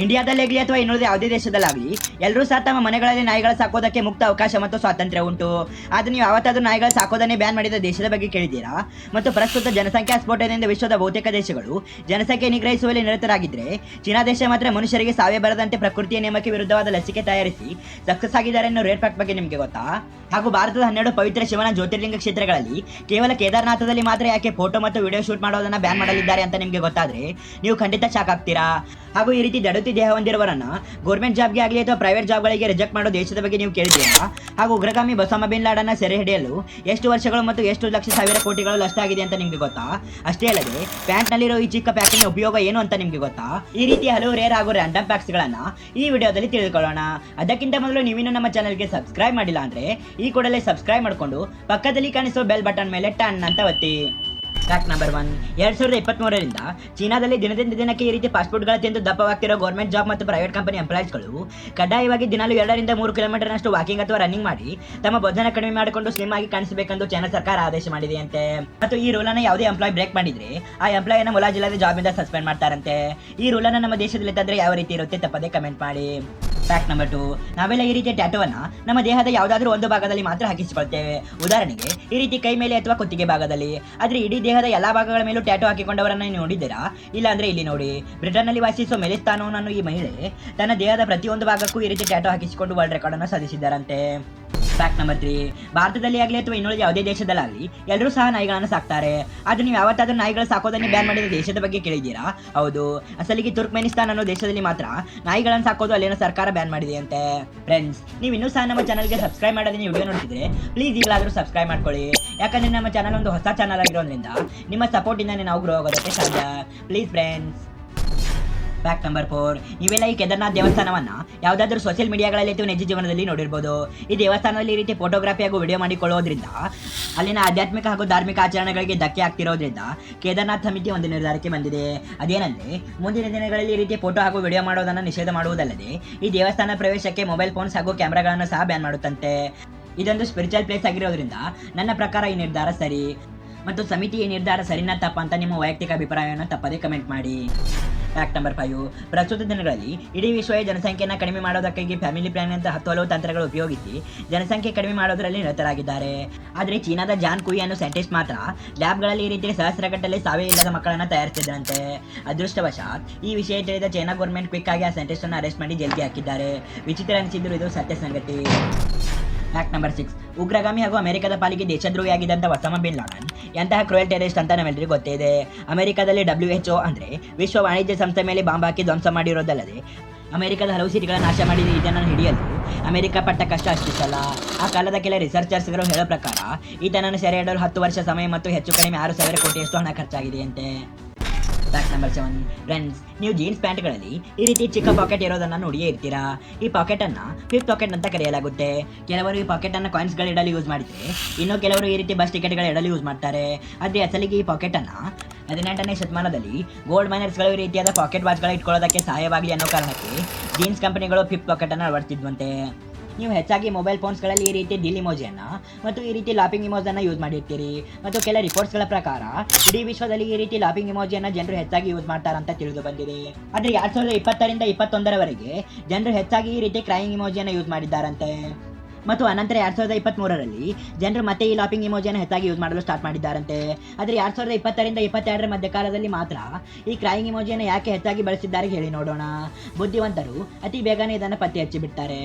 ಇಂಡಿಯಾದಲ್ಲಾಗಲಿ ಅಥವಾ ಇನ್ನುಳಿದ ಯಾವುದೇ ದೇಶದಲ್ಲಾಗಲಿ ಎಲ್ಲರೂ ಸಹ ತಮ್ಮ ಮನೆಗಳಲ್ಲಿ ನಾಯಿಗಳ ಸಾಕೋದಕ್ಕೆ ಮುಕ್ತ ಅವಕಾಶ ಮತ್ತು ಸ್ವಾತಂತ್ರ್ಯ ಉಂಟು. ಆದರೆ ನೀವು ಯಾವತ್ತಾದ್ರೂ ನಾಯಿಗಳ ಸಾಕೋದನ್ನೇ ಬ್ಯಾನ್ ಮಾಡಿದ ದೇಶದ ಬಗ್ಗೆ ಕೇಳಿದ್ದೀರಾ? ಮತ್ತು ಪ್ರಸ್ತುತ ಜನಸಂಖ್ಯಾ ಸ್ಫೋಟದಿಂದ ವಿಶ್ವದ ಬಹುತೇಕ ದೇಶಗಳು ಜನಸಂಖ್ಯೆ ನಿಗ್ರಹಿಸುವಲ್ಲಿ ನಿರತರಾಗಿದ್ದರೆ ಚೀನಾ ದೇಶ ಮಾತ್ರ ಮನುಷ್ಯರಿಗೆ ಸಾವೇ ಬರದಂತೆ ಪ್ರಕೃತಿಯ ನಿಯಮಕ್ಕೆ ವಿರುದ್ಧವಾದ ಲಸಿಕೆ ತಯಾರಿಸಿ ಸಕ್ಸಸ್ ಆಗಿದ್ದಾರೆ ಅನ್ನೋ ರೇಟ್ ಫ್ಯಾಕ್ಟ್ ಬಗ್ಗೆ ನಿಮಗೆ ಗೊತ್ತಾ? ಹಾಗೂ ಭಾರತದ ಹನ್ನೆರಡು ಪವಿತ್ರ ಶಿವನ ಜ್ಯೋತಿರ್ಲಿಂಗ ಕ್ಷೇತ್ರಗಳಲ್ಲಿ ಕೇವಲ ಕೇದಾರನಾಥದಲ್ಲಿ ಮಾತ್ರ ಯಾಕೆ ಫೋಟೋ ಮತ್ತು ವಿಡಿಯೋ ಶೂಟ್ ಮಾಡೋದನ್ನ ಬ್ಯಾನ್ ಮಾಡಲಿದ್ದಾರೆ ಅಂತ ನಿಮಗೆ ಗೊತ್ತಾದ್ರೆ, ನೀವು ಖಂಡಿತ ಶಾಕ್ ಆಗ್ತೀರಾ? ಹಾಗೂ ಈ ರೀತಿ ದಡುತಿ ದೇಹ ಹೊಂದಿರುವವರನ್ನ ಗೌರ್ಮೆಂಟ್ ಜಾಬ್ಗೆ ಆಗಲಿ ಅಥವಾ ಪ್ರೈವೇಟ್ ಜಾಬ್ಗಳಿಗೆ ರಿಜೆಕ್ಟ್ ಮಾಡೋ ದೇಶದ ಬಗ್ಗೆ ನೀವು ಕೇಳಿದ್ದೀರಾ? ಹಾಗೂ ಉಗ್ರಗಾಮಿ ಬಸಾಮ ಬಿನ್ ಲಾಡನ್ನ ಸೆರೆ ಹಿಡಿಯಲು ಎಷ್ಟು ವರ್ಷಗಳು ಮತ್ತು ಎಷ್ಟು ಲಕ್ಷ ಸಾವಿರ ಕೋಟಿಗಳು ನಷ್ಟ ಆಗಿದೆ ಅಂತ ನಿಮಗೆ ಗೊತ್ತಾ? ಅಷ್ಟೇ ಅಲ್ಲದೆ, ಪ್ಯಾಂಟ್ನಲ್ಲಿರೋ ಈ ಚಿಕ್ಕ ಪ್ಯಾಕಿನ ಉಪಯೋಗ ಏನು ಅಂತ ನಿಮಗೆ ಗೊತ್ತಾ? ಈ ರೀತಿ ಹಲವು ರೇರ್ ಹಾಗೂ ರ್ಯಾಂಡಮ್ ಪ್ಯಾಕ್ಸ್ಗಳನ್ನ ಈ ವಿಡಿಯೋದಲ್ಲಿ ತಿಳಿದುಕೊಳ್ಳೋಣ. ಅದಕ್ಕಿಂತ ಮೊದಲು ನೀವಿನ ನಮ್ಮ ಚಾನಲ್ಗೆ ಸಬ್ಸ್ಕ್ರೈಬ್ ಮಾಡಿಲ್ಲ ಅಂದ್ರೆ, ಈ ಕೂಡಲೇ ಸಬ್ಸ್ಕ್ರೈಬ್ ಮಾಡಿಕೊಂಡು ಪಕ್ಕದಲ್ಲಿ ಕಾಣಿಸೋ ಬೆಲ್ ಬಟನ್ ಮೇಲೆ ಟನ್ ಅಂತ ಒತ್ತಿ. ಫ್ಯಾಕ್ಟ್ ನಂಬರ್ ಒನ್ ಎರಡ್ ಸಾವಿರದ ಇಪ್ಪತ್ಮೂರರಿಂದ ಚೀನಾದಲ್ಲಿ ದಿನದಿಂದ ದಿನಕ್ಕೆ ಈ ರೀತಿ ಪಾಸ್ಪೋರ್ಟ್ಗಳ ತಿಂದು ದಪ್ಪವಾಗ್ತಿರೋ ಗೌರ್ಮೆಂಟ್ ಜಾಬ್ ಮತ್ತು ಪ್ರೈವೇಟ್ ಕಂಪನಿ ಎಂಪ್ಲಾಯೀಸ್ಗಳು ಕಡ್ಡಾಯವಾಗಿ ದಿನಾಲು ಎರಡರಿಂದ ಮೂರು ಕಿಲೋಮೀಟರ್ನಷ್ಟು ವಾಕಿಂಗ್ ಅಥವಾ ರನ್ನಿಂಗ್ ಮಾಡಿ ತಮ್ಮ ಭೋಜನ ಕಡಿಮೆ ಮಾಡಿಕೊಂಡು ಸ್ಲಿಮ್ ಆಗಿ ಕಾಣಿಸಬೇಕೆಂದು ಚೈನಾ ಸರ್ಕಾರ ಆದೇಶ ಮಾಡಿದೆಯಂತೆ. ಮತ್ತು ಈ ರೂಲನ್ನು ಯಾವುದೇ ಎಂಪ್ಲಾಯ್ ಬ್ರೇಕ್ ಮಾಡಿದ್ರೆ ಆ ಎಂಪ್ಲಾಯಿನ ಮುಲಾಜಿಲ್ಲದೆ ಜಾಬಿಂದ ಸಸ್ಪೆಂಡ್ ಮಾಡ್ತಾರಂತೆ. ಈ ರೂಲನ್ನು ನಮ್ಮ ದೇಶದಲ್ಲಿ ತಂದ್ರೆ ಯಾವ ರೀತಿ ಇರುತ್ತೆ ತಪ್ಪದೇ ಕಮೆಂಟ್ ಮಾಡಿ. ಫ್ಯಾಕ್ಟ್ ನಂಬರ್ ಟು ನಾವೆಲ್ಲ ಈ ರೀತಿಯ ಟ್ಯಾಟೋವನ್ನು ನಮ್ಮ ದೇಹದ ಯಾವುದಾದ್ರೂ ಒಂದು ಭಾಗದಲ್ಲಿ ಮಾತ್ರ ಹಾಕಿಸಿಕೊಳ್ತೇವೆ. ಉದಾಹರಣೆಗೆ, ಈ ರೀತಿ ಕೈ ಮೇಲೆ ಅಥವಾ ಕುತ್ತಿಗೆ ಭಾಗದಲ್ಲಿ, ಆದರೆ ಇಡೀ ದೇಹದ ಎಲ್ಲ ಭಾಗಗಳ ಮೇಲೂ ಟ್ಯಾಟೋ ಹಾಕಿಕೊಂಡವರನ್ನು ನೋಡಿದ್ದೀರಾ? ಇಲ್ಲ ಅಂದ್ರೆ ಇಲ್ಲಿ ನೋಡಿ, ಬ್ರಿಟನ್ನಲ್ಲಿ ವಾಸಿಸುವ ಮೆಲಿಸ್ತಾನೋ ಅನ್ನೋ ಈ ಮಹಿಳೆ ತನ್ನ ದೇಹದ ಪ್ರತಿಯೊಂದು ಭಾಗಕ್ಕೂ ಈ ರೀತಿ ಟ್ಯಾಟೋ ಹಾಕಿಸಿಕೊಂಡು ವರ್ಲ್ಡ್ ರೆಕಾರ್ಡನ್ನು ಸಾಧಿಸಿದ್ದಾರಂತೆ. ಫ್ಯಾಕ್ಟ್ ನಂಬರ್ ತ್ರೀ ಭಾರತದಲ್ಲಿ ಆಗಲಿ ಅಥವಾ ಇನ್ನುಳಿದ ಯಾವುದೇ ದೇಶದಲ್ಲಾಗಲಿ ಎಲ್ಲರೂ ಸಹ ನಾಯಿಗಳನ್ನು ಸಾಕ್ತಾರೆ. ಆದರೆ ನೀವು ಯಾವತ್ತಾದರೂ ನಾಯಿಗಳು ಸಾಕೋದನ್ನು ಬ್ಯಾನ್ ಮಾಡಿದ ದೇಶದ ಬಗ್ಗೆ ಕೇಳಿದ್ದೀರಾ? ಹೌದು. ಅಸಲಿಗೆ ತುರ್ಕ್ಮೆನಿಸ್ತಾನ್ ಅನ್ನೋ ದೇಶದಲ್ಲಿ ಮಾತ್ರ ನಾಯಿಗಳನ್ನು ಸಾಕೋದು ಅಲ್ಲಿನ ಸರ್ಕಾರ ಬ್ಯಾನ್ ಮಾಡಿದೆಯಂತೆ. ಫ್ರೆಂಡ್ಸ್ ನೀವು ಇನ್ನೂ ಸಹ ನಮ್ಮ ಚಾನಲ್ಗೆ ಸಬ್ಸ್ಕ್ರೈಬ್ ಮಾಡದೆ ನೀವು ವಿಡಿಯೋ ನೋಡ್ತಿದ್ರೆ ಪ್ಲೀಸ್ ಈಗಲಾದರೂ ಸಬ್ಸ್ಕ್ರೈಬ್ ಮಾಡ್ಕೊಳ್ಳಿ. ಯಾಕಂದ್ರೆ ನಮ್ಮ ಚಾನಲ್ ಒಂದು ಹೊಸ ಚಾನಲ್ ಆಗಿರೋದ್ರಿಂದ ನಿಮ್ಮ ಸಪೋರ್ಟಿಂದಾನೇ ನಾವು ಗ್ರೋ ಆಗೋದಕ್ಕೆ ಸಾಧ್ಯ. Please friends fact number four ನೀವೆಲ್ಲ ಈ ಕೇದಾರ್ನಾಥ್ ದೇವಸ್ಥಾನವನ್ನ ಯಾವುದಾದ್ರೂ ಸೋಷಿಯಲ್ ಮೀಡಿಯಾಗಳಲ್ಲಿ ಅಥವಾ ನಿಜ ಜೀವನದಲ್ಲಿ ನೋಡಿರ್ಬೋದು. ಈ ದೇವಸ್ಥಾನದಲ್ಲಿ ಈ ರೀತಿ ಫೋಟೋಗ್ರಫಿ ಹಾಗೂ ವಿಡಿಯೋ ಮಾಡಿಕೊಳ್ಳೋದ್ರಿಂದ ಅಲ್ಲಿನ ಆಧ್ಯಾತ್ಮಿಕ ಹಾಗೂ ಧಾರ್ಮಿಕ ಆಚರಣೆಗಳಿಗೆ ಧಕ್ಕೆ ಆಗ್ತಿರೋದ್ರಿಂದ ಕೇದಾರ್ನಾಥ್ ಸಮಿತಿ ಒಂದು ನಿರ್ಧಾರಕ್ಕೆ ಬಂದಿದೆ. ಅದೇನಂದ್ರೆ, ಮುಂದಿನ ದಿನಗಳಲ್ಲಿ ಈ ರೀತಿ ಫೋಟೋ ಹಾಗೂ ವಿಡಿಯೋ ಮಾಡೋದನ್ನು ನಿಷೇಧ ಮಾಡುವುದಲ್ಲದೆ ಈ ದೇವಸ್ಥಾನ ಪ್ರವೇಶಕ್ಕೆ ಮೊಬೈಲ್ ಫೋನ್ಸ್ ಹಾಗೂ ಕ್ಯಾಮ್ರಾಗಳನ್ನು ಸಹ ಬ್ಯಾನ್ ಮಾಡುತ್ತಂತೆ. ಇದೊಂದು ಸ್ಪಿರಿಚುವಲ್ ಪ್ಲೇಸ್ ಆಗಿರೋದ್ರಿಂದ ನನ್ನ ಪ್ರಕಾರ ಈ ನಿರ್ಧಾರ ಸರಿ. ಮತ್ತು ಸಮಿತಿ ಈ ನಿರ್ಧಾರ ಸರಿನಾ ತಪ್ಪ ಅಂತ ನಿಮ್ಮ ವೈಯಕ್ತಿಕ ಅಭಿಪ್ರಾಯವನ್ನು ತಪ್ಪದೇ ಕಮೆಂಟ್ ಮಾಡಿ. ಫ್ಯಾಕ್ಟ್ ನಂಬರ್ ಫೈವ್ ಪ್ರಸ್ತುತ ದಿನಗಳಲ್ಲಿ ಇಡೀ ವಿಶ್ವವೇ ಜನಸಂಖ್ಯೆಯನ್ನು ಕಡಿಮೆ ಮಾಡೋದಕ್ಕಾಗಿ ಫ್ಯಾಮಿಲಿ ಪ್ಲಾನ್ ಅಂತ ಹತ್ತು ಹಲವು ತಂತ್ರಗಳು ಉಪಯೋಗಿಸಿ ಜನಸಂಖ್ಯೆ ಕಡಿಮೆ ಮಾಡೋದರಲ್ಲಿ ನಿರತರಾಗಿದ್ದಾರೆ. ಆದರೆ ಚೀನಾದ ಜಾನ್ ಕುಯಿ ಅನ್ನೋ ಸೈಂಟಿಸ್ಟ್ ಮಾತ್ರ ಲ್ಯಾಬ್ಗಳಲ್ಲಿ ಈ ರೀತಿ ಸಹಸ್ರಗಟ್ಟಲೆ ಸಾವೇ ಇಲ್ಲದ ಮಕ್ಕಳನ್ನು ತಯಾರಿಸಿದ್ರಂತೆ ಅದೃಷ್ಟವಶಾತ್ ಈ ವಿಷಯ ತಿಳಿದ ಚೈನಾ ಗೌರ್ಮೆಂಟ್ ಕ್ವಿಕ್ ಆಗಿ ಆ ಸೈಂಟಿಸ್ಟನ್ನು ಅರೆಸ್ಟ್ ಮಾಡಿ ಜೈಲಿಗೆ ಹಾಕಿದ್ದಾರೆ. ವಿಚಿತ್ರ ಅನಿಸಿದ್ರು ಇದು ಸತ್ಯ ಸಂಗತಿ. ನಂಬರ್ ಸಿಕ್ಸ್ ಉಗ್ರಗಾಮಿ ಹಾಗೂ ಅಮೆರಿಕದ ಪಾಲಿಗೆ ದೇಶದ್ರೋಹಿಯಾಗಿದ್ದಂಥ ಒಸಾಮ ಬಿನ್ ಲಾಡನ್ ಎಂತಹ ಕ್ರೋಯಲ್ ಟೆರರಿಸ್ಟ್ ಅಂತ ನಾವೆಲ್ಲರಿಗೂ ಗೊತ್ತಿದೆ. ಅಮೆರಿಕದಲ್ಲಿ ಡಬ್ಲ್ಯೂ ಎಚ್ ಒ ಅಂದರೆ ವಿಶ್ವ ವಾಣಿಜ್ಯ ಸಂಸ್ಥೆ ಮೇಲೆ ಬಾಂಬ್ ಹಾಕಿ ಧ್ವಂಸ ಮಾಡಿರೋದಲ್ಲದೆ, ಅಮೆರಿಕದ ಹಲವು ಸಿಟಿಗಳ ನಾಶ ಮಾಡಿದ ಈತನನ್ನು ಹಿಡಿಯಲು ಅಮೆರಿಕ ಪಟ್ಟ ಕಷ್ಟ ಅಷ್ಟಿಸಲ್ಲ ಆ ಕಾಲದ ಕೆಲ ರಿಸರ್ಚರ್ಸ್ಗಳು ಹೇಳೋ ಪ್ರಕಾರ, ಈತನನ್ನು ಸೆರೆ ಹಿಡಲು ಹತ್ತು ವರ್ಷ ಸಮಯ ಮತ್ತು ಹೆಚ್ಚು ಕಡಿಮೆ ಆರು ಸಾವಿರ ಕೋಟಿಯಷ್ಟು ಹಣ ಖರ್ಚಾಗಿದೆಯಂತೆ. ಫ್ಯಾಕ್ಟ್ ನಂಬರ್ ಸೆವೆನ್ ಫ್ರೆಂಡ್ಸ್ ನೀವು ಜೀನ್ಸ್ ಪ್ಯಾಂಟ್ಗಳಲ್ಲಿ ಈ ರೀತಿ ಚಿಕ್ಕ ಪಾಕೆಟ್ ಇರೋದನ್ನ ನೋಡಿಯೇ ಇರ್ತೀರಾ? ಈ ಪಾಕೆಟ್ ಅನ್ನ ಫಿಫ್ತ್ ಪಾಕೆಟ್ ಅಂತ ಕರೆಯಲಾಗುತ್ತೆ. ಕೆಲವರು ಈ ಪಾಕೆಟ್ ಅನ್ನ ಕಾಯಿನ್ಸ್ಗಳು ಇಡಲು ಯೂಸ್ ಮಾಡಿದ್ರೆ, ಇನ್ನು ಕೆಲವರು ಈ ರೀತಿ ಬಸ್ ಟಿಕೆಟ್ಗಳು ಇಡಲು ಯೂಸ್ ಮಾಡ್ತಾರೆ. ಅದೇ ಅಸಲಿಗೆ ಈ ಪಾಕೆಟ್ ಅನ್ನ ಹದಿನೆಂಟನೇ ಶತಮಾನದಲ್ಲಿ ಗೋಲ್ಡ್ ಮೈನರ್ಸ್ಗಳು ಈ ರೀತಿಯಾದ ಪಾಕೆಟ್ ವಾಚ್ಗಳು ಇಟ್ಕೊಳ್ಳೋದಕ್ಕೆ ಸಹಾಯವಾಗಲಿ ಅನ್ನೋ ಕಾರಣಕ್ಕೆ ಜೀನ್ಸ್ ಕಂಪನಿಗಳು ಫಿಫ್ತ್ ಪಾಕೆಟ್ ಅನ್ನು ಅಳವಡಿಸಿದ್ವಂತೆ ನೀವು ಹೆಚ್ಚಾಗಿ ಮೊಬೈಲ್ ಫೋನ್ಸ್ಗಳಲ್ಲಿ ಈ ರೀತಿ ದಿಲ್ ಇಮೋಜಿಯನ್ನು ಮತ್ತು ಈ ರೀತಿ ಲಾಪಿಂಗ್ ಇಮೋಜನ್ನು ಯೂಸ್ ಮಾಡಿರ್ತೀರಿ. ಮತ್ತು ಕೆಲ ರಿಪೋರ್ಟ್ಸ್ಗಳ ಪ್ರಕಾರ, ಇಡೀ ವಿಶ್ವದಲ್ಲಿ ಈ ರೀತಿ ಲಾಪಿಂಗ್ ಇಮೋಜಿಯನ್ನು ಜನರು ಹೆಚ್ಚಾಗಿ ಯೂಸ್ ಮಾಡ್ತಾರಂತ ತಿಳಿದು ಬಂದಿದೆ. ಆದರೆ ಎರಡು ಸಾವಿರದ ಇಪ್ಪತ್ತರಿಂದ ಇಪ್ಪತ್ತೊಂದರವರೆಗೆ ಜನರು ಹೆಚ್ಚಾಗಿ ಈ ರೀತಿ ಕ್ರೈಯಿಂಗ್ ಇಮೋಜಿಯನ್ನು ಯೂಸ್ ಮಾಡಿದ್ದಾರಂತೆ. ಮತ್ತು ಅನಂತರ ಎರಡು ಸಾವಿರದ ಇಪ್ಪತ್ತ್ಮೂರರಲ್ಲಿ ಜನರು ಮತ್ತೆ ಈ ಲಾಪಿಂಗ್ ಇಮೋಜಿಯನ್ನು ಹೆಚ್ಚಾಗಿ ಯೂಸ್ ಮಾಡಲು ಸ್ಟಾರ್ಟ್ ಮಾಡಿದ್ದಾರಂತೆ. ಆದರೆ ಎರಡು ಸಾವಿರದ ಇಪ್ಪತ್ತರಿಂದ ಇಪ್ಪತ್ತೆರಡರ ಮಧ್ಯಕಾಲದಲ್ಲಿ ಮಾತ್ರ ಈ ಕ್ರೈಯಿಂಗ್ ಇಮೋಜಿಯನ್ನು ಯಾಕೆ ಹೆಚ್ಚಾಗಿ ಬಳಸಿದ್ದಾರೆ ಹೇಳಿ ನೋಡೋಣ. ಬುದ್ಧಿವಂತರು ಅತಿ ಬೇಗನೆ ಇದನ್ನು ಪತ್ತೆ ಹಚ್ಚಿ ಬಿಡ್ತಾರೆ.